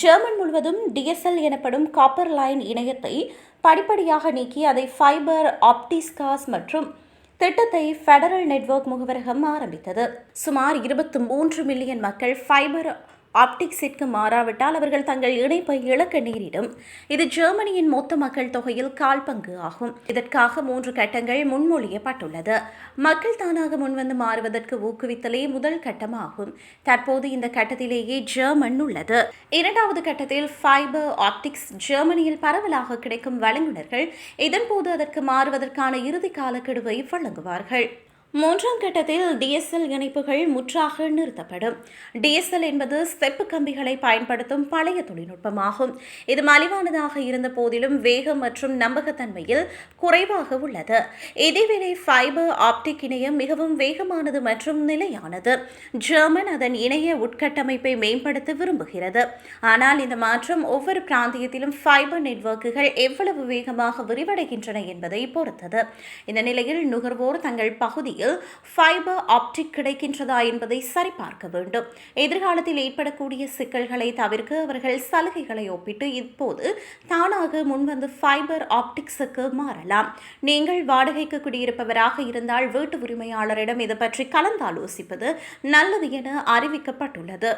German முழுவதும் DSL எனப்படும் copper line இணையத்தை படிப்படியாக நீக்கி அதை ஃபைபர் ஆப்டிஸ்காஸ் மற்றும் திட்டத்தை ஃபெடரல் நெட்வொர்க் முகவரகம் ஆரம்பித்தது. சுமார் இருபத்தி மூன்று மில்லியன் மக்கள் ஃபைபர் ஆப்டிக்ஸிற்கு மாறாவிட்டால் அவர்கள் தங்கள் இணைப்பை இழக்க நேரிடும். இது ஜெர்மனியின் மொத்த மக்கள் தொகையில் கால் பங்கு ஆகும். இதற்காக மூன்று கட்டங்கள் முன்மொழியப்பட்டுள்ளது. மக்கள் தானாக முன்வந்து மாறுவதற்கு ஊக்குவித்தலே முதல் கட்டமாகும். தற்போது இந்த கட்டத்திலேயே ஜெர்மன் உள்ளது. இரண்டாவது கட்டத்தில் ஃபைபர் ஆப்டிக்ஸ் ஜெர்மனியில் பரவலாக கிடைக்கும் வழங்குனர்கள் இதன்போது அதற்கு மாறுவதற்கான இறுதி காலக்கெடுவை வழங்குவார்கள். மூன்றாம் கட்டத்தில் டிஎஸ்எல் இணைப்புகள் முற்றாக நிறுத்தப்படும். டிஎஸ்எல் என்பது செப்பு கம்பிகளை பயன்படுத்தும் பழைய தொழில்நுட்பமாகும். இது மலிவானதாக இருந்த போதிலும் வேகம் மற்றும் நம்பகத்தன்மையில் குறைவாக உள்ளது. இதேவேளை ஃபைபர் ஆப்டிக் இணையம் மிகவும் வேகமானது மற்றும் நிலையானது. ஜெர்மன் அதன் இணைய உட்கட்டமைப்பை மேம்படுத்த விரும்புகிறது. ஆனால் இந்த மாற்றம் ஒவ்வொரு பிராந்தியத்திலும் ஃபைபர் நெட்வொர்க்குகள் எவ்வளவு வேகமாக விரிவடைகின்றன என்பதை பொறுத்தது. இந்த நிலையில் நுகர்வோர் தங்கள் பகுதி பகுதியில் ஃபைபர் ஆப்டிக் கிடைக்கின்றதா என்பதை சரிபார்க்க வேண்டும். எதிர்காலத்தில் ஏற்படக்கூடிய சிக்கல்களை தவிர்க்க அவர்கள் சலுகைகளை ஒப்பிட்டு இப்போது தானாக முன்வந்து ஃபைபர் ஆப்டிக்ஸுக்கு மாறலாம். நீங்கள் வாடகைக்கு குடியிருப்பவராக இருந்தால் வீட்டு உரிமையாளரிடம் இது பற்றி கலந்தாலோசிப்பது நல்லது என அறிவிக்கப்பட்டுள்ளது.